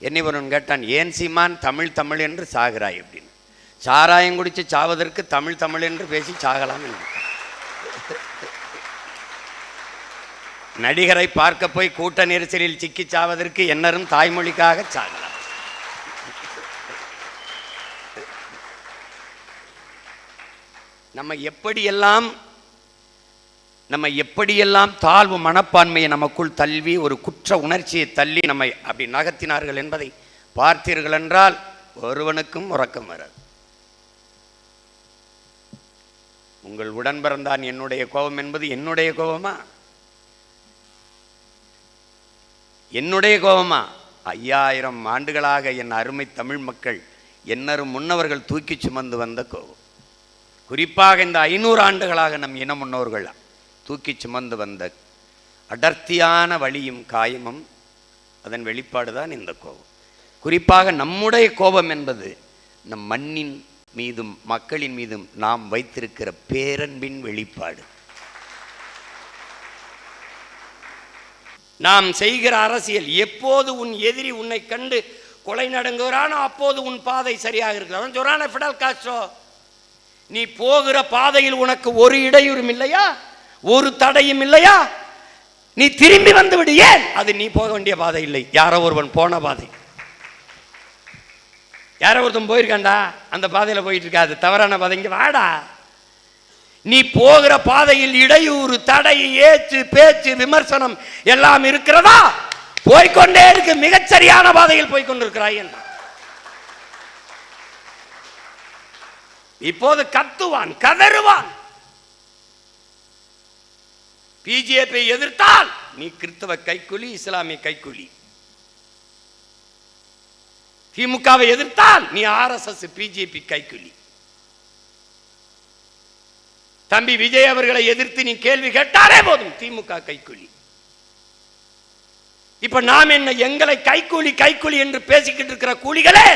என்னை ஒருவன் கேட்டான் ஏன் சீமான் தமிழ் தமிழ் என்று சாகிறாய்? அப்படின்னு. சாராயம் குடிச்சு சாவதற்கு தமிழ் தமிழ் என்று பேசி சாகலாம் என்று. நடிகரை பார்க்க போய் கூட்ட நெரிசலில் சிக்கி சாவதற்கு என்னரும் தாய்மொழிக்காக சாகலாம். நம்ம எப்படியெல்லாம் நம்ம எப்படியெல்லாம் தாழ்வு மனப்பான்மையை நமக்குள் தள்ளி ஒரு குற்ற உணர்ச்சியை தள்ளி நம்மை அப்படி நகர்த்தினார்கள் என்பதை பார்த்தீர்கள் என்றால் ஒருவனுக்கும் உறக்கம் வராது. உங்கள் உடன் பிறந்தான் என்னுடைய கோபம் என்பது என்னுடைய கோபமா? என்னுடைய கோபமா? ஐயாயிரம் ஆண்டுகளாக என் அருமை தமிழ் மக்கள் என்னரும் முன்னவர்கள் தூக்கி சுமந்து வந்த கோபம். குறிப்பாக இந்த ஐநூறு ஆண்டுகளாக நம் இன முன்னோர்கள் தூக்கி சுமந்து வந்த அடர்த்தியான வழியும் காயமும் அதன் வெளிப்பாடு தான் இந்த கோபம். குறிப்பாக நம்முடைய கோபம் என்பது நம் மண்ணின் மீதும் மக்களின் மீதும் நாம் வைத்திருக்கிற பேரன்பின் வெளிப்பாடு. நாம் செய்கிற அரசியல் எப்போது உன் எதிரி உன்னை கண்டு கொலை நடங்குகிறானோ அப்போது உன் பாதை சரியாக இருக்கிறான் சொல்றான ஃபிடல் காஸ்ட்ரோ நீ போகிற பாதையில் உனக்கு ஒரு இடையூறும் இல்லையா? ஒரு தடையும் இல்லையா? நீ திரும்பி வந்து விடு. ஏன்? அது நீ போக வேண்டிய பாதை இல்லை. யாரோ ஒருவன் போன பாதை. யாரோ ஒருத்தன் போயிருக்காண்டா அந்த பாதையில் போயிட்டு இருக்கா அது தவறான பாதைங்க வாடா. நீ போகிற பாதையில் இடையூறு தடை ஏச்சு பேச்சு விமர்சனம் எல்லாம் இருக்கிறதா? போய்க்கொண்டே இருக்கு. மிகச்சரியான பாதையில் போய்கொண்டிருக்கிறாய் என்று இப்போது கத்துவான் கதறுவான். பிஜேபி எதிர்த்தால் நீ கிறிஸ்தவ கைக்கூலி இஸ்லாமிய கைக்கூலி. திமுகவை எதிர்த்தால் நீ ஆர்எஸ்எஸ் பிஜேபி கைக்கூலி. தம்பி விஜய் அவர்களை எதிர்த்து நீ கேள்வி கேட்டாலே போதும் திமுக கைக்கூலி. இப்ப நாம் என்ன எங்களை கைக்கூலி கைக்கூலி என்று பேசிக்கிட்டு இருக்கிற கூலிகளே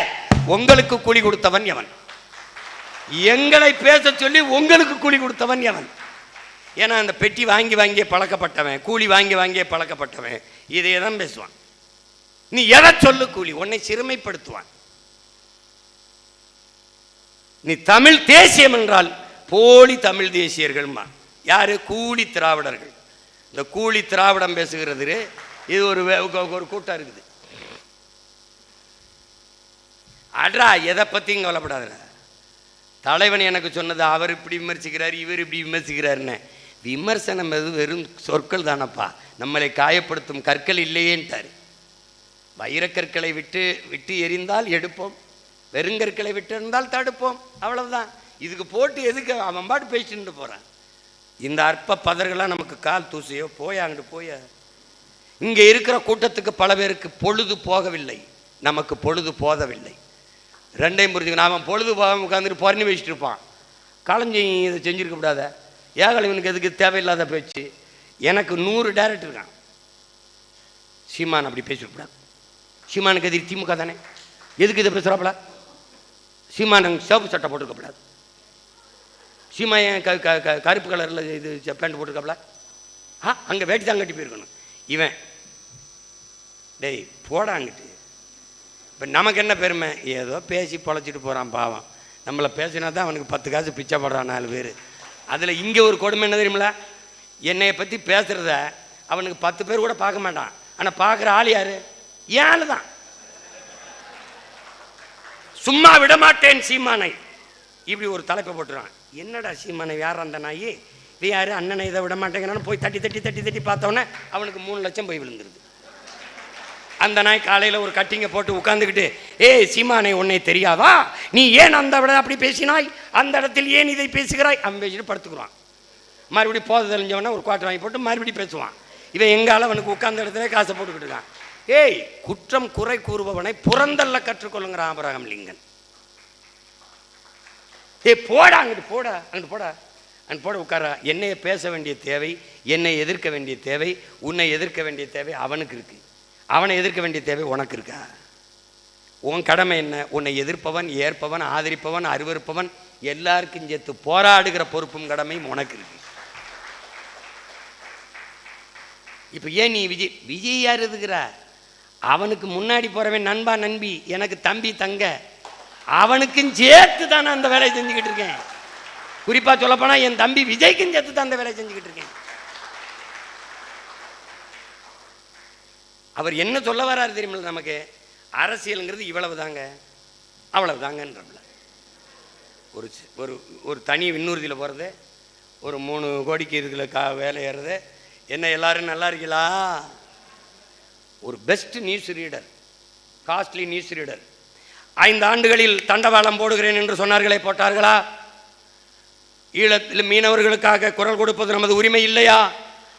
உங்களுக்கு கூலி கொடுத்தவன் எவன்? எங்களை பேச சொல்லி உங்களுக்கு கூலி கொடுத்தவன் எவன்? ஏன்னா அந்த பெட்டி வாங்கி வாங்கியே பழக்கப்பட்டவன் கூலி வாங்கி வாங்கியே பழக்கப்பட்டவன் இதையே தான் பேசுவான். நீ எதை சொல்லு கூலி உன்னை சிறுமைப்படுத்துவான். நீ தமிழ் தேசியம் என்றால் போலி தமிழ் தேசியர்கள்மா. யாரு? கூலி திராவிடர்கள். இந்த கூலி திராவிடம் பேசுகிறது இது ஒரு ஒரு கூட்டம் இருக்குது. அட்ரா எதை பற்றியும் கவலைப்படாதுடா. தலைவன் எனக்கு சொன்னது அவர் இப்படி விமர்சிக்கிறார் இவர் இப்படி விமர்சிக்கிறாருன்னு விமர்சனம் எது வெறும் சொற்கள் தானப்பா. நம்மளை காயப்படுத்தும் கற்கள் இல்லையேன்ட்டார். வைரக்கற்களை விட்டு விட்டு எறிந்தால் எடுப்போம். வெறுங்கற்களை விட்டு இருந்தால் தடுப்போம். அவ்வளவுதான். இதுக்கு போட்டு எதுக்கு அவன் பாட்டு பேசிட்டு போகிறான் இந்த அற்ப பதர்களாக நமக்கு கால் தூசியோ போய் அங்கிட்டு போய? இங்கே இருக்கிற கூட்டத்துக்கு பல பேருக்கு பொழுது போகவில்லை. நமக்கு பொழுது போதவில்லை. ரெண்டையும் புரிஞ்சுக்கணும். அவன் பொழுது போகாமல் உட்காந்துட்டு பொறணி வச்சுட்டு இருப்பான். களைஞ்சி இதை செஞ்சுருக்க கூடாத? ஏகலைவனுக்கு எதுக்கு தேவையில்லாத பேச்சு? எனக்கு நூறு டேரக்டர் இருக்கான். சீமான் அப்படி பேசிவிடக்கூடாது. சீமானுக்கு எதிரி திமுக தானே? எதுக்கு இதை பேசுகிறாப்புல சீமான் சிவப்பு சட்டை போட்டிருக்கப்படாது. சீமா ஏன் க க க- கருப்பு கலரில் இது பேண்ட் போட்டிருக்காப்புல? ஆ அங்கே வேட்டி தான் கட்டி போயிருக்கணும். இவன் டேய் போடாங்கிட்டு இப்போ நமக்கு என்ன பெருமை? ஏதோ பேசி பொழைச்சிட்டு போகிறான் பாவம். நம்மளை பேசினா தான் அவனுக்கு பத்து காசு பிச்சை போடுறான் நாலு பேர். அதில் இங்கே ஒரு கொடுமை என்ன தெரியுமில என்னைய பற்றி பேசுகிறத அவனுக்கு பத்து பேர் கூட பார்க்க மாட்டான். ஆனால் பார்க்குற ஆள் யார்? ஏன் தான். சும்மா விட மாட்டேன் சீமானை. இப்படி ஒரு தலைப்பை போட்டுருவான். என்னடா சீமானை யார் அந்த நாயி? இது யாரு? அண்ணனை இதை விட மாட்டேங்கிறான்னு போய் தட்டி தட்டி தட்டி தட்டி பார்த்தோன்னே அவனுக்கு மூணு லட்சம் போய் விழுந்துருது. அந்த நாய் காலையில் ஒரு கட்டிங்கை போட்டு உட்காந்துக்கிட்டு ஏய் சீமானே உன்னை தெரியாதா? நீ ஏன் அந்த விட அப்படி பேசினாய்? அந்த இடத்தில் ஏன் இதை பேசுகிறாய்? அவன் பேசிட்டு படுத்துக்குவான். மறுபடியும் போத தெரிஞ்சவன ஒரு குவாட்டர் வாங்கி போட்டு மறுபடியும் பேசுவான். இவன் எங்கால அவனுக்கு உட்கார்ந்த இடத்துல காசை போட்டுக்கிட்டு இருக்கான். ஏய் குற்றம் குறை கூறுபவனை புறந்தல்ல கற்றுக்கொள்ளுங்கிறான் ஆபரகம் லிங்கன். ஏய் போடா அங்கிட்டு போடா அங்கிட்டு போடா அங்கிட்டு போட உட்கார. என்னையை பேச வேண்டிய தேவை என்னை எதிர்க்க வேண்டிய தேவை உன்னை எதிர்க்க வேண்டிய தேவை அவனுக்கு இருக்குது அவனை எதிர்க்க வேண்டிய தேவை உனக்கு இருக்கா? உன் கடமை என்ன? உன்னை எதிர்ப்பவன் ஏற்பவன் ஆதரிப்பவன் அருவருப்பவன் எல்லாருக்கும் சேர்த்து போராடுகிற பொறுப்பும் கடமையும் உனக்கு இருக்கு. இப்போ ஏன் நீ விஜய் விஜய் யார் இருக்கிறா அவனுக்கு முன்னாடி போறவன் நண்பா நண்பி எனக்கு தம்பி தங்க. அவனுக்கும் சேர்த்து தான் நான் அந்த வேலையை செஞ்சுக்கிட்டு இருக்கேன். குறிப்பாக சொல்லப்போனால் என் தம்பி விஜய்க்கும் சேர்த்து தான் அந்த வேலையை செஞ்சுக்கிட்டு இருக்கேன். அவர் என்ன சொல்ல வராரு தெரியுமில்ல நமக்கு? அரசியலுங்கிறது இவ்வளவு தாங்க அவ்வளவு தாங்கன்றமில்ல ஒரு ஒரு ஒரு தனி விண்ணூர்தியில் போகிறது ஒரு மூணு கோடிக்கு இதுல கா வேலை ஏறுறது என்ன எல்லாரும் நல்லா இருக்கீங்களா? ஒரு best news reader costly news reader ஐந்து ஆண்டுகளில் தண்டவாளம் போடுகிறேன் என்று சொன்னார்களே போட்டார்களா? ஈழத்தில் மீனவர்களுக்காக குரல் கொடுப்பது நமது உரிமை இல்லையா?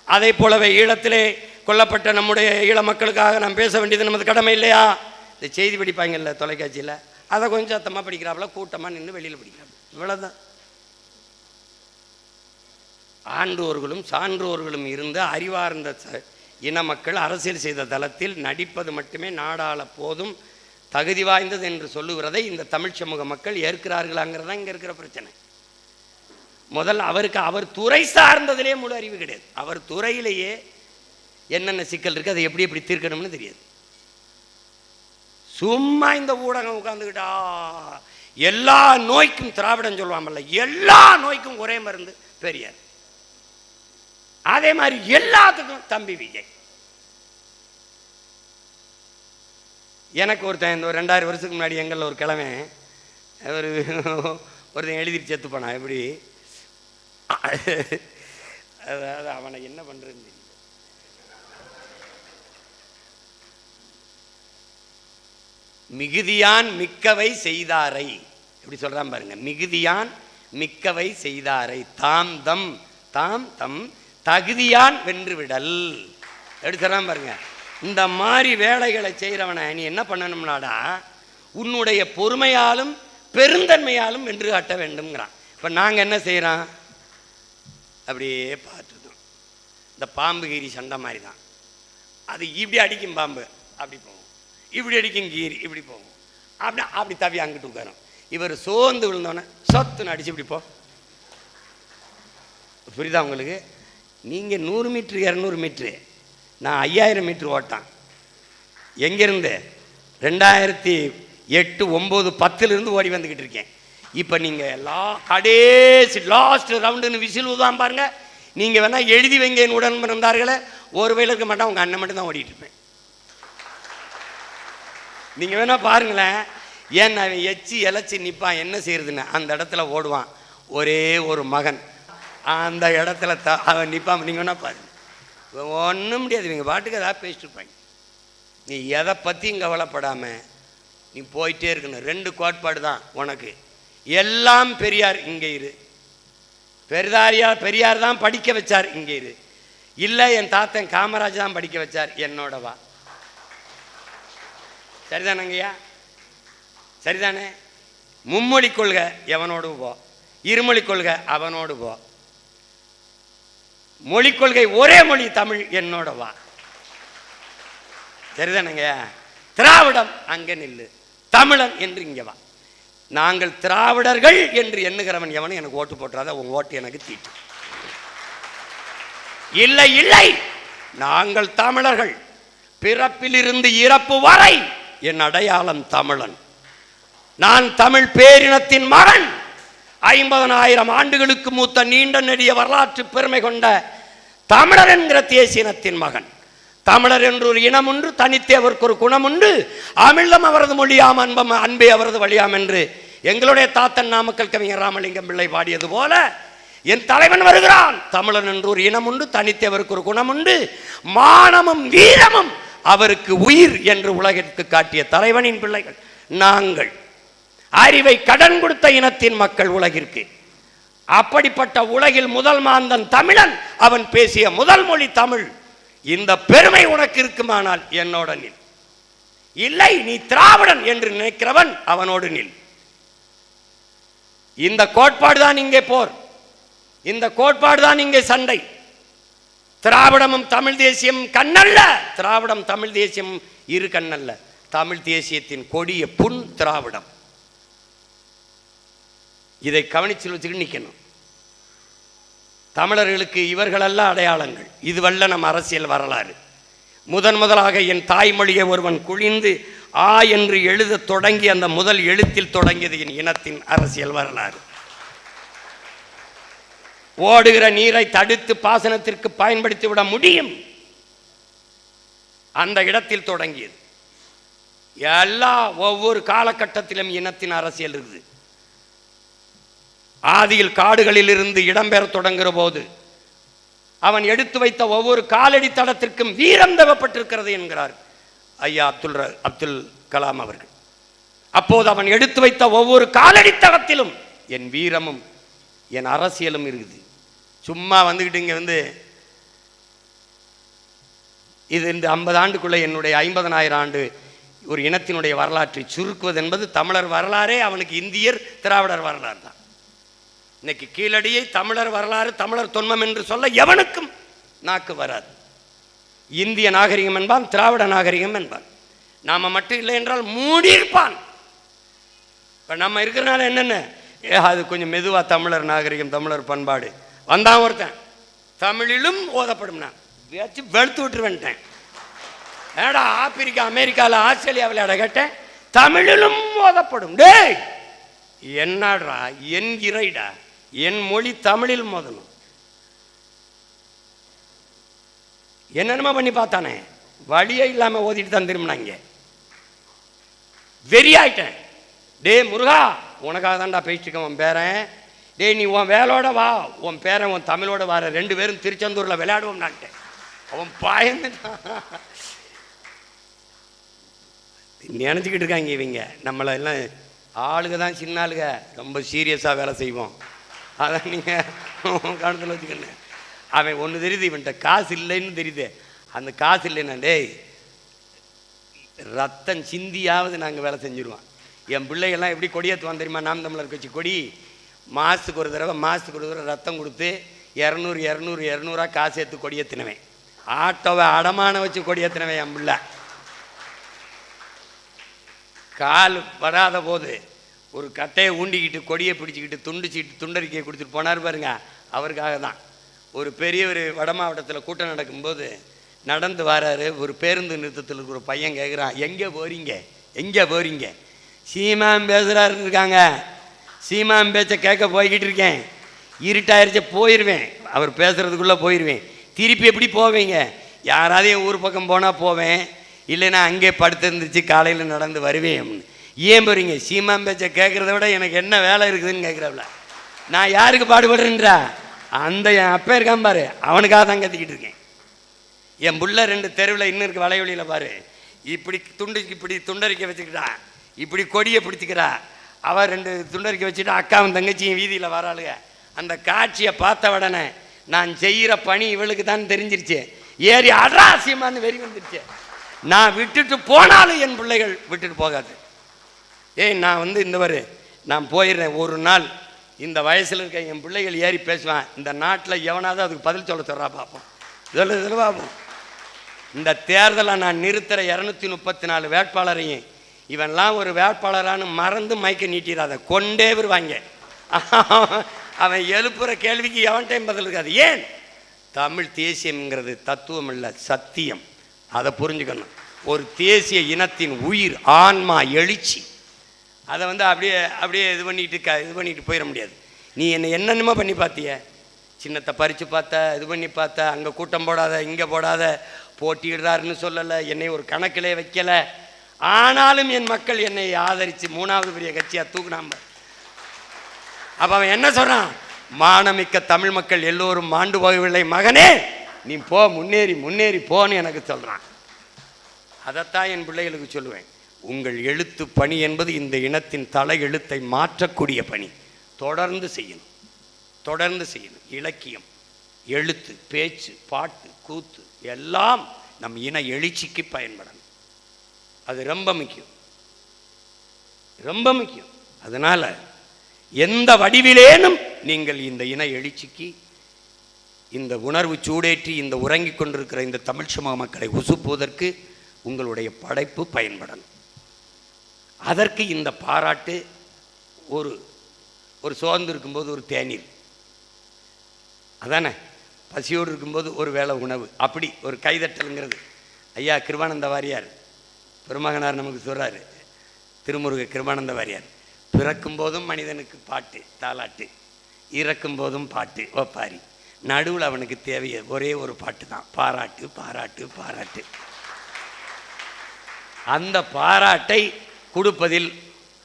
அதே போலவே ஈழத்திலே கொல்லப்பட்ட நம்முடைய ஈழ மக்களுக்காக நாம் பேச வேண்டியது நமது கடமை இல்லையா? இந்த செய்தி படிப்பாங்கல்ல தொலைக்காட்சியில். அதை கொஞ்சம் சத்தமாக படிக்கிறாப்புல கூட்டமாக நின்று வெளியில் படிக்கிறாப்புல இவ்வளோதான் ஆன்றோர்களும் சான்றோர்களும் இருந்து அறிவார்ந்த இன மக்கள் அரசியல் செய்த தளத்தில் நடிப்பது மட்டுமே நாடாள போதும் தகுதி வாய்ந்தது என்று சொல்லுகிறதை இந்த தமிழ் சமூக மக்கள் ஏற்கிறார்களாங்கிறது தான் இங்கே இருக்கிற பிரச்சனை. முதல் அவருக்கு அவர் துறை சார்ந்ததிலே முழு அறிவு கிடையாது. அவர் துறையிலேயே என்னென்ன சிக்கல் இருக்குது அதை எப்படி எப்படி தீர்க்கணும்னு தெரியாது. சும்மா இந்த ஊடகம் உட்காந்துக்கிட்டா எல்லா நோய்க்கும் திராவிடம் சொல்லுவாங்கல்ல எல்லா நோய்க்கும் ஒரே மருந்து பெரியார். அதே மாதிரி எல்லாத்துக்கும் தம்பி விஜய். எனக்கு ஒருத்தன் இந்த ஒரு ரெண்டாயிரம் வருஷத்துக்கு முன்னாடி எங்களில் ஒரு கிழமை ஒரு ஒருத்தன் எழுதிட்டு செத்து போனான் எப்படி? அதாவது அவனை என்ன பண்ணுறது மிகுதியான் மிக்கவை செய்தாரை. எப்படி சொல்கிறான் பாருங்க. மிகுதியான் மிக்கவை செய்தாரை. தாம் தம் தாம் தம் தகுதியான் வென்று விடல் எப்படி சொல்கிறான் பாருங்க. இந்த மாதிரி வேலைகளை செய்கிறவனை நீ என்ன பண்ணணும்னாடா உன்னுடைய பொறுமையாலும் பெருந்தன்மையாலும் வென்று காட்ட வேண்டும்ங்கிறான். இப்போ நாங்கள் என்ன செய்கிறோம் அப்படியே பார்த்துருந்தோம் இந்த பாம்பு கீரி சண்டை மாதிரி தான் அது இப்படி அடிக்கும் பாம்பு. அப்படி போகும். இப்படி அடிக்கும் கீரி இப்படி போகும் அப்படி அப்படி தவி அங்கிட்டு உட்காரும். இவர் சோர்ந்து விழுந்தோன்னே சொத்துன்னு அடிச்சு இப்படி போ. புரியுதா உங்களுக்கு? நீங்கள் நூறு மீட்ரு இரநூறு மீட்ரு நான் ஐயாயிரம் மீட்ரு ஓட்டான் எங்கேருந்து? ரெண்டாயிரத்தி எட்டு ஒம்பது பத்துலேருந்து ஓடி வந்துக்கிட்டு இருக்கேன். இப்போ நீங்கள் எல்லா கடைசி லாஸ்ட் ரவுண்டுன்னு விசில் தான் பாருங்கள் நீங்கள் வேணால் எழுதி வைங்க என் உடன் இருந்தார்களே ஒரு வயலுக்கு இருக்க மாட்டேன் உங்கள் அண்ணன் மட்டும் தான் ஓடிட்டு இருப்பேன். நீங்கள் வேணால் பாருங்களேன். ஏன் அவன் எச்சி இலைச்சி நிற்பான் என்ன செய்யறதுன்னு அந்த இடத்துல ஓடுவான். ஒரே ஒரு மகன். அந்த இடத்துல த அவன் நிற்பான் நீங்கள் வேணால் பாருங்க. ஒன்றும் முடியாது நீங்கள் பாட்டுக்கு ஏதாவது பேசிட்டு இருப்பாங்க. நீ எதை பற்றியும் கவலைப்படாமல் நீ போயிட்டே இருக்கணும். ரெண்டு கோட்பாடு தான் உனக்கு. எல்லாம் பெரியார் இங்கே இரு. பெரிதாரியார் பெரியார் தான் படிக்க வச்சார் இங்கே இரு. இல்லை என் தாத்தன் காமராஜ் தான் படிக்க வச்சார் என்னோட வா சரிதானங்கய்யா? சரிதானே? மும்மொழி கொள்கை எவனோடு போ. இருமொழி கொள்கை அவனோடு போ. மொழி கொள்கை ஒரே மொழி தமிழ் என்னோட வா. சரிதானங்கய்யா? திராவிடம் அங்கே நில்லு. தமிழன் என்று இங்கே வா. நாங்கள் திராவிடர்கள் என்று எண்ணுகிறவன் எவனும் எனக்கு ஓட்டு போட்டுறாத உன் ஓட்டு எனக்கு தீட்டு. இல்லை இல்லை. நாங்கள் தமிழர்கள். பிறப்பிலிருந்து இறப்பு வரை என் அடையாளம் தமிழன். நான் தமிழ் பேரினத்தின் மகன். ஐம்பதனாயிரம் ஆண்டுகளுக்கு மூத்த நீண்ட நெடிய வரலாற்று பெருமை கொண்ட தமிழர் என்கிற தேசியனத்தின் மகன். தமிழர் என்று ஒரு இனம் உண்டு தனித்தே அவருக்கு ஒரு குணம் உண்டு. அமிழ்தம் அவரது மொழியாம் அன்பம் அன்பே அவரது வழியாம் என்று எங்களுடைய தாத்தன் நாமக்கல் கவிஞர் ராமலிங்கம் பிள்ளை பாடியது போல என் தலைவன் வருகிறான். தமிழன் என்று ஒரு இனம் உண்டு தனித்தே அவருக்கு ஒரு குணம் உண்டு. மானமும் வீரமும் அவருக்கு உயிர் என்று உலகிற்கு காட்டிய தலைவனின் பிள்ளைகள் நாங்கள். அறிவை கடன் கொடுத்த இனத்தின் மக்கள் உலகிற்கு. அப்படிப்பட்ட உலகில் முதல் மாந்தன் தமிழன் அவன் பேசிய முதல் மொழி தமிழ். இந்த பெருமை உனக்கு இருக்குமானால் என்னோட நில். இல்லை நீ திராவிடன் என்று நினைக்கிறவன் அவனோடு நில். இந்த கோட்பாடு தான் இங்கே போர். இந்த கோட்பாடு தான் இங்கே சண்டை. திராவிடமும் தமிழ் தேசியம் கண்ணல்ல. திராவிடம் தமிழ் தேசியம் இரு கண்ணல்ல. தமிழ் தேசியத்தின் கொடிய புண் திராவிடம். இதை கவனிச்சு வச்சுக்கிட்டு நிற்கணும் தமிழர்களுக்கு இவர்களல்ல அடையாளங்கள். இதுவல்ல நம்ம அரசியல் வரலாறு. முதன் முதலாக என் தாய்மொழியை ஒருவன் குழிந்து ஆ என்று எழுதத் தொடங்கி அந்த முதல் எழுத்தில் தொடங்கியது என் இனத்தின் அரசியல் வரலாறு. ஓடுகிற நீரை தடுத்து பாசனத்திற்கு பயன்படுத்தி விட முடியும். அந்த இடத்தில் தொடங்கியது. எல்லா ஒவ்வொரு காலகட்டத்திலும் இனத்தின் அரசியல் இருக்குது. ஆதியில் காடுகளில் இருந்து இடம்பெற தொடங்குகிற போது அவன் எடுத்து வைத்த ஒவ்வொரு காலடி தடத்திற்கும் வீரம் தேவைப்பட்டிருக்கிறது என்கிறார் ஐயா அப்துல் அப்துல் கலாம் அவர்கள். அப்போது அவன் எடுத்து வைத்த ஒவ்வொரு காலடி தடத்திலும் என் வீரமும் என் அரசியலும் இருக்குது. சும்மா வந்துக்கிட்டு இங்கே வந்து இது இந்த ஐம்பது ஆண்டுக்குள்ளே என்னுடைய ஐம்பதனாயிரம் ஆண்டு ஒரு இனத்தினுடைய வரலாற்றை சுருக்குவது என்பது தமிழர் வரலாறே அவனுக்கு இந்தியர் திராவிடர் வரலாறு தான். இன்னைக்கு கீழடியை தமிழர் வரலாறு தமிழர் தொன்மம் என்று சொல்ல எவனுக்கும் நாக்கு வராது. இந்திய நாகரிகம் என்பான் திராவிட நாகரிகம் என்பான். நாம் மட்டும் இல்லை என்றால் மூடியிருப்பான் இப்போ நம்ம இருக்கிறனால என்னென்ன? ஏ அது கொஞ்சம் மெதுவாக தமிழர் நாகரிகம் தமிழர் பண்பாடு. வந்தான் ஒருத்தன். தமிழிலும் ஓதப்படும் நான். வெளுத்து வெளுத்து விட்டுருவேன்ட்டேன். ஏடா ஆப்பிரிக்கா அமெரிக்காவில் ஆஸ்திரேலியாவில் இட கேட்டேன். தமிழிலும் ஓதப்படும். டேய் என்னடா என் இறைடா என் மொழி தமிழில் மோதணும். என்னென்னமோ பண்ணி பார்த்தானே வழியே இல்லாமல் ஓதிட்டு தான் திரும்பினாங்க. வெறியாயிட்டேன். டேய் முருகா உனக்காக தான்டா பேசிட்டு உன் பேரன். டேய் நீ உன் வேலோட வா. உன் பேரன் உன் தமிழோட வர. ரெண்டு பேரும் திருச்செந்தூரில் விளையாடுவோம் நான்ட்டேன் அவன் பயந்துட்டான். நினச்சிக்கிட்டு இருக்காங்க இவங்க. நம்மளை எல்லாம் ஆளுக தான் சின்ன ஆளுக ரொம்ப சீரியஸாக வேலை செய்வோம். அதான் நீங்கள் கணத்தில் வச்சுக்கணும் அவன் ஒன்று தெரியுது இவன்கிட்ட காசு இல்லைன்னு தெரியுது. அந்த காசு இல்லைன்னா டேய் ரத்தம் சிந்தியாவது நாங்கள் வேலை செஞ்சுருவோம். என் பிள்ளைகள்லாம் எப்படி கொடியேற்றுவான் தெரியுமா? நாம் தமிழர் கட்சி கொடி. மாதத்துக்கு ஒரு தடவை மாதத்துக்கு ஒரு தடவை ரத்தம் கொடுத்து இரநூறு இரநூறு இரநூறுவா காசு ஏற்று கொடியேற்றினவன் ஆட்டோவை அடமான வச்சு கொடியேற்றினவன் என் பிள்ளை. கால் வராத போது ஒரு கட்டையை ஊண்டிக்கிட்டு கொடியை பிடிச்சிக்கிட்டு துண்டிச்சிக்கிட்டு துண்டறிக்கையை கொடுத்துட்டு போனார் பாருங்க அவருக்காக தான். ஒரு பெரியவர் வட மாவட்டத்தில் கூட்டம் நடக்கும்போது நடந்து வராரு ஒரு பேருந்து நிறுத்தத்தில் இருக்கிற பையன் கேட்குறான் எங்கே போறீங்க? எங்கே போறீங்க? சீமான் பேசுகிறாருன்னு இருக்காங்க. சீமான் பேச்சை கேட்க போய்கிட்டு இருக்கேன். இருட்டாயிருச்சு போயிடுவேன் அவர் பேசுகிறதுக்குள்ளே போயிடுவேன் திருப்பி எப்படி போவீங்க? யாராவது என் ஊர் பக்கம் போனால் போவேன். இல்லைன்னா அங்கே படுத்திருந்துச்சு காலையில் நடந்து வருவேன். ஏன் போகிறீங்க சீமான் பேச்சை கேட்குறத விட எனக்கு என்ன வேலை இருக்குதுன்னு கேட்குறாப்புல நான் யாருக்கு பாடுபடுறேன்றா? அந்த என் அப்பா இருக்கான் பாரு. அவனுக்காக தான் கத்திக்கிட்டு இருக்கேன். என் புள்ள ரெண்டு தெருவில் இன்னும் இருக்கு வலைவழியில் பாரு. இப்படி துண்டு இப்படி துண்டரிக்க வச்சுக்கிட்டான் இப்படி கொடியை பிடிச்சிக்கிறா. அவர் ரெண்டு துண்டறிக்கை வச்சுட்டு அக்காவும் தங்கச்சியும் வீதியில் வராளுங்க அந்த காட்சியை பார்த்த உடனே நான் செய்கிற பணி இவளுக்கு தான் தெரிஞ்சிருச்சு. ஏறி அட்ராசியமான்னு வெறி வந்துருச்சு. நான் விட்டுட்டு போனாலும் என் பிள்ளைகள் விட்டுட்டு போகாது. ஏய் நான் வந்து இந்த வரு நான் போயிடுறேன். ஒரு நாள் இந்த வயசில் இருக்க என் பிள்ளைகள் ஏறி பேசுவேன். இந்த நாட்டில் எவனாவது அதுக்கு பதில் சொல்ல சொல்கிறா பார்ப்போம் இதில் இதில் பார்ப்போம் இந்த தேர்தலை நான் நிறுத்துகிற இரநூத்தி முப்பத்தி நாலு வேட்பாளரையும் இவன்லாம் ஒரு வேட்பாளரான்னு மறந்து மயக்க நீட்டிடாத கொண்டே வருவாங்க. அவன் எழுப்புற கேள்விக்கு எவன் டைம் பதில் இருக்காது. ஏன்? தமிழ் தேசியம்ங்கிறது தத்துவம் இல்லை சத்தியம். அதை புரிஞ்சுக்கணும். ஒரு தேசிய இனத்தின் உயிர் ஆன்மா எழுச்சி. அதை வந்து அப்படியே அப்படியே இது பண்ணிட்டு க இது பண்ணிட்டு போயிட முடியாது. நீ என்னை என்னென்னமோ பண்ணி பார்த்திய. சின்னத்தை பறித்து பார்த்த இது பண்ணி பார்த்த அங்கே கூட்டம் போடாத இங்கே போடாத போட்டியிடுறாருன்னு சொல்லலை என்னை ஒரு கணக்கிலே வைக்கலை. ஆனாலும் என் மக்கள் என்னை ஆதரித்து மூணாவது பெரிய கட்சியாக தூக்குனாம்ப அப்போ அவன் என்ன சொல்கிறான் மானமிக்க தமிழ் மக்கள் எல்லோரும் மாண்டு போகவில்லை மகனே. நீ போ முன்னேறி முன்னேறி போன்னு எனக்கு சொல்கிறான் அதைத்தான் என் பிள்ளைகளுக்கு சொல்லுவேன். உங்கள் எழுத்து பணி என்பது இந்த இனத்தின் தலை எழுத்தை மாற்றக்கூடிய பணி. தொடர்ந்து செய்யணும். தொடர்ந்து செய்யணும். இலக்கியம் எழுத்து பேச்சு பாட்டு கூத்து எல்லாம் நம் இன எழுச்சிக்கு பயன்படணும். அது ரொம்ப முக்கியம். ரொம்ப முக்கியம். அதனால எந்த வடிவிலேனும் நீங்கள் இந்த இன எழுச்சிக்கு இந்த உணர்வு சூடேற்றி இந்த உறங்கிக் கொண்டிருக்கிற இந்த தமிழ் சமூக மக்களை உசுப்புவதற்கு உங்களுடைய படைப்பு பயன்படணும். அதற்கு இந்த பாராட்டு ஒரு ஒரு சோர்ந்து இருக்கும்போது ஒரு தேநீர். அதானே? பசியோடு இருக்கும்போது ஒரு வேளை உணவு. அப்படி ஒரு கைதட்டலுங்கிறது. ஐயா கிருவானந்த வாரியார் பெருமகனார் நமக்கு சொல்றாரு திருமுருக கிருபானந்த வாரியார் பிறக்கும் போதும் மனிதனுக்கு பாட்டு தாலாட்டு இறக்கும் போதும் பாட்டு ஒப்பாரி. நடுவில் அவனுக்கு தேவைய ஒரே ஒரு பாட்டு தான் பாராட்டு பாராட்டு பாராட்டு. அந்த பாராட்டை கொடுப்பதில்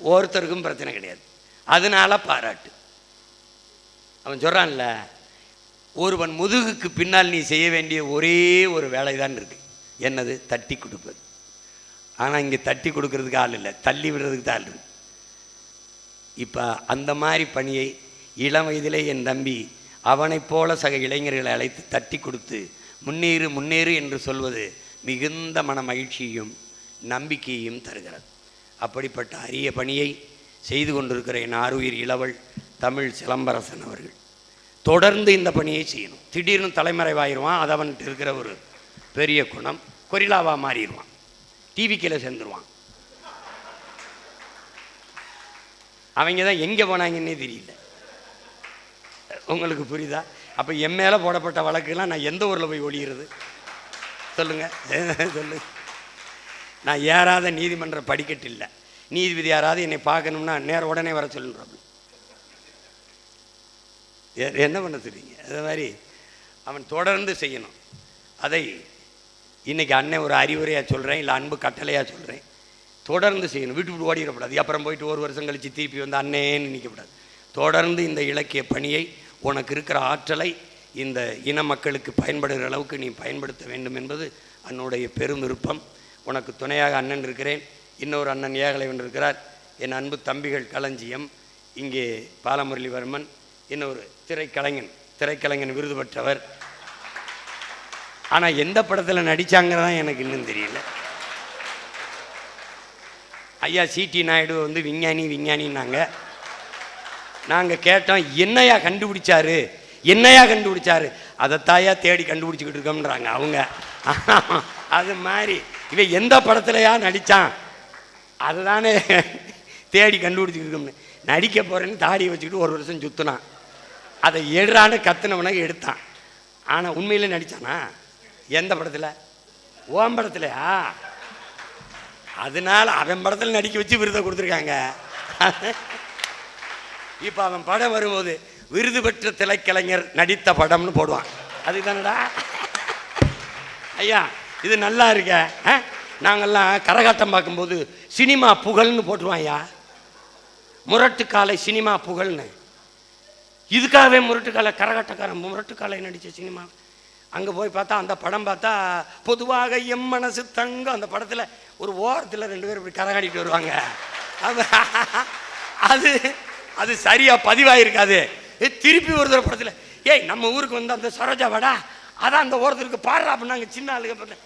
ஒருத்தருக்கும் பிரச்சனை கிடையாது. அதனால பாராட்டு. அவன் சொல்கிறான்ல ஒருவன் முதுகுக்கு பின்னால் நீ செய்ய வேண்டிய ஒரே ஒரு வேலை தான் இருக்கு. என்னது? தட்டி கொடுப்பது. ஆனால் இங்கே தட்டி கொடுக்கறதுக்கு ஆள் இல்லை. தள்ளி விடுறதுக்கு தான் ஆள் இருக்கு. இப்போ அந்த மாதிரி பணியை இளம் வயதிலே என் தம்பி அவனைப் போல சக இளைஞர்களை அழைத்து தட்டி கொடுத்து முன்னேறு முன்னேறு என்று சொல்வது மிகுந்த மன மகிழ்ச்சியையும் நம்பிக்கையையும் தருகிறது. அப்படிப்பட்ட அரிய பணியை செய்து கொண்டிருக்கிற என் ஆருயிர் இளவல் தமிழ் சிலம்பரசன் அவர்கள். தொடர்ந்து இந்த பணியை செய்யணும். திடீர்னு தலைமறைவாயிருவான் அது அவன்கிட்ட இருக்கிற ஒரு பெரிய குணம். கொரிலாவாக மாறிடுவான். டிவி கீழே சேர்ந்துருவான். அவங்க தான் எங்கே போனாங்கன்னே தெரியல. உங்களுக்கு புரியுதா? அப்போ என் மேலே போடப்பட்ட வழக்குலாம் நான் எந்த ஊரில் போய் ஒழியிறது சொல்லுங்க. சொல்லுங்க நான் ஏறாத நீதிமன்ற படிக்கட்டு இல்லை. நீதிபதி யாராவது என்னை பார்க்கணும்னா நேர உடனே வர சொல்லுறாங்க என்ன பண்ண சொல்றீங்க? அது மாதிரி அவன் தொடர்ந்து செய்யணும். அதை இன்றைக்கி அண்ணன் ஒரு அறிவுரையாக சொல்கிறேன் இல்லை அன்பு கட்டளையாக சொல்கிறேன் தொடர்ந்து செய்யணும். விட்டு விட்டு ஓடிடக்கூடாது. அப்புறம் போயிட்டு ஒரு வருஷம் கழித்து திருப்பி வந்து அண்ணேன்னு நிற்கக்கூடாது தொடர்ந்து இந்த இலக்கிய பணியை உனக்கு இருக்கிற ஆற்றலை இந்த இன மக்களுக்கு பயன்படுகிற அளவுக்கு நீ பயன்படுத்த வேண்டும் என்பது அன்னுடைய பெரும் விருப்பம். உனக்கு துணையாக அண்ணன் இருக்கிறேன். இன்னொரு அண்ணன் ஏகலைவன் இருக்கிறார். என் அன்பு தம்பிகள் களஞ்சியம். இங்கே பாலமுரளிவர்மன். இன்னொரு திரைக்கலைஞன். திரைக்கலைஞன் விருது பெற்றவர். ஆனால் எந்த படத்தில் நடித்தாங்கிறதான் எனக்கு இன்னும் தெரியல. ஐயா சிடி நாயுடு வந்து விஞ்ஞானி விஞ்ஞானின்னாங்க. நாங்கள் கேட்டோம் என்னையா கண்டுபிடிச்சாரு? என்னையா கண்டுபிடிச்சாரு? அதைத்தாயா தேடி கண்டுபிடிச்சிக்கிட்டு இருக்கோம்ன்றாங்க அவங்க. அது மாதிரி. இவன் எந்த படத்துலையா நடித்தான் அதுதானே தேடி கண்டுபிடிச்சிக்கிட்டு இருக்கோம்னு. நடிக்க போகிறேன்னு தாடியை வச்சுக்கிட்டு ஒரு வருஷம் சுற்றினான் அதை எடுறான்னு கத்துனவனாக எடுத்தான். ஆனால் உண்மையிலே நடித்தானா எந்த படத்தில்? ஓம் படத்துலையா? அதனால அவன் படத்தில் நடிக்க வச்சு விருதை கொடுத்துருக்காங்க. இப்போ அவன் படம் வரும்போது விருது பெற்ற திரைக்கலைஞர் நடித்த படம்னு போடுவான். அதுதானடா ஐயா இது நல்லா இருக்க. ஆ? நாங்கெல்லாம் கரகாட்டம் பார்க்கும்போது சினிமா புகழ்னு போட்டுருவான் ஐயா. முரட்டு காலை சினிமா புகழ்னு. இதுக்காகவே முரட்டுக்காலை கரகாட்டக்காரன் முரட்டுக்காலை நடித்த சினிமா. அங்கே போய் பார்த்தா அந்த படம் பார்த்தா பொதுவாக எம் மனசு தங்கம். அந்த படத்தில் ஒரு ஓரத்தில் ரெண்டு பேரும் இப்படி கரகாடிட்டு வருவாங்க. அது அது சரியாக பதிவாயிருக்காது. ஏ, திருப்பி ஒரு தடவை படத்தில் ஏய் நம்ம ஊருக்கு வந்து அந்த சரோஜா வாடா அதான் அந்த ஓரத்திற்கு பாடுறா அப்படின்னாங்க சின்ன ஆளுங்க பார்த்தேன்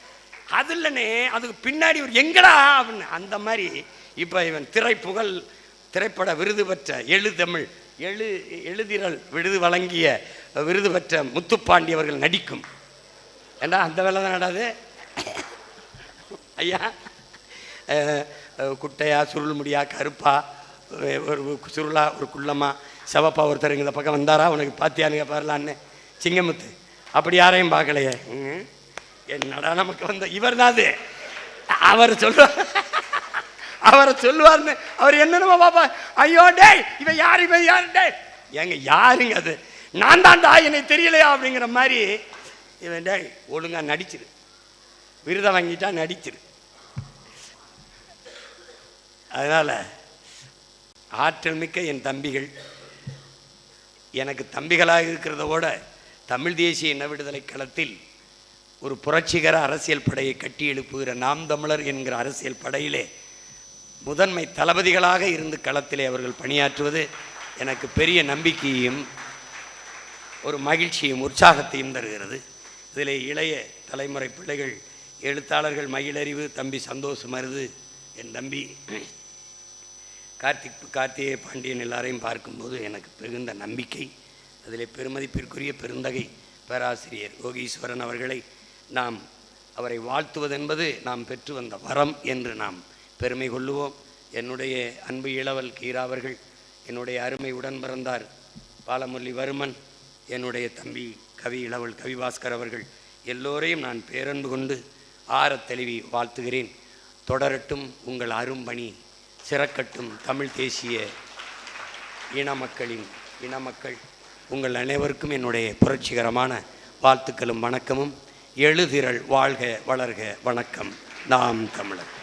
அது இல்லைனே அதுக்கு பின்னாடி ஒரு எங்கடா அப்படின்னு. அந்த மாதிரி இப்போ இவன் திரைப்புகழ் திரைப்பட விருது பெற்ற எழுதமிழ் எழு எழுதிரல் விருது வழங்கிய விருது பெற்ற முத்துப்பாண்டி அவர்கள் நடிக்கும். ஏண்டா அந்த வேலை தான் நடாது ஐயா குட்டையா சுருள் முடியா கருப்பா ஒரு சுருளா ஒரு குள்ளமா செவப்பா ஒருத்தர் இந்த பக்கம் வந்தாரா? உனக்கு பாத்தியானுங்க பாரலான்னு. சிங்கமுத்து அப்படி யாரையும் பார்க்கலையே. என்னடா நமக்கு வந்த இவர் தான் அது. அவர் சொல்லுவார் அவரை சொல்லுவார்னு அவர் என்னென்னமோ பாப்பா. ஐயோ டேய் இவன் யார் இவன் யார் டேய். ஏங்க யாருங்க அது? நான் தான்டா எனக்கு தெரியலையா அப்படிங்கிற மாதிரி இவன் டேய் ஒழுங்கா நடிச்சிரு. விருதை வாங்கிட்டா நடிச்சிரு. அதனால் ஆற்றல் மிக்க என் தம்பிகள் எனக்கு தம்பிகளாக இருக்கிறதோட தமிழ் தேசிய இன விடுதலை களத்தில் ஒரு புரட்சிகர அரசியல் படையை கட்டி எழுப்புகிற நாம் தமிழர் என்கிற அரசியல் படையிலே முதன்மை தளபதிகளாக இருந்து களத்திலே அவர்கள் பணியாற்றுவது எனக்கு பெரிய நம்பிக்கையையும் ஒரு மகிழ்ச்சியும் உற்சாகத்தையும் தருகிறது. இதில் இளைய தலைமுறை பிள்ளைகள் எழுத்தாளர்கள் மகிழறிவு தம்பி சந்தோஷ் மருது என் தம்பி கார்த்திக் கார்த்திகேய பாண்டியன் எல்லாரையும் பார்க்கும்போது எனக்கு மிகுந்த நம்பிக்கை. அதில் பெருமதிப்பிற்குரிய பெருந்தகை பேராசிரியர் யோகீஸ்வரன் அவர்களை நாம் அவரை வாழ்த்துவதென்பது நாம் பெற்று வந்த வரம் என்று நாம் பெருமை கொள்ளுவோம். என்னுடைய அன்பு இளவல் கீரா அவர்கள் என்னுடைய அருமை உடன் பிறந்தார் பாலமுரளி வருமன் என்னுடைய தம்பி கவி இளவல் கவிபாஸ்கர் அவர்கள் எல்லோரையும் நான் பேரன்பு கொண்டு ஆறத் தெளிவி வாழ்த்துகிறேன். தொடரட்டும் உங்கள் அரும்பணி சிறக்கட்டும் தமிழ் தேசிய இன மக்களின் இன மக்கள். உங்கள் அனைவருக்கும் என்னுடைய புரட்சிகரமான வாழ்த்துக்களும் வணக்கமும். எழுதிரள் வாழ்க வளர்க வணக்கம். நாம் தமிழர்.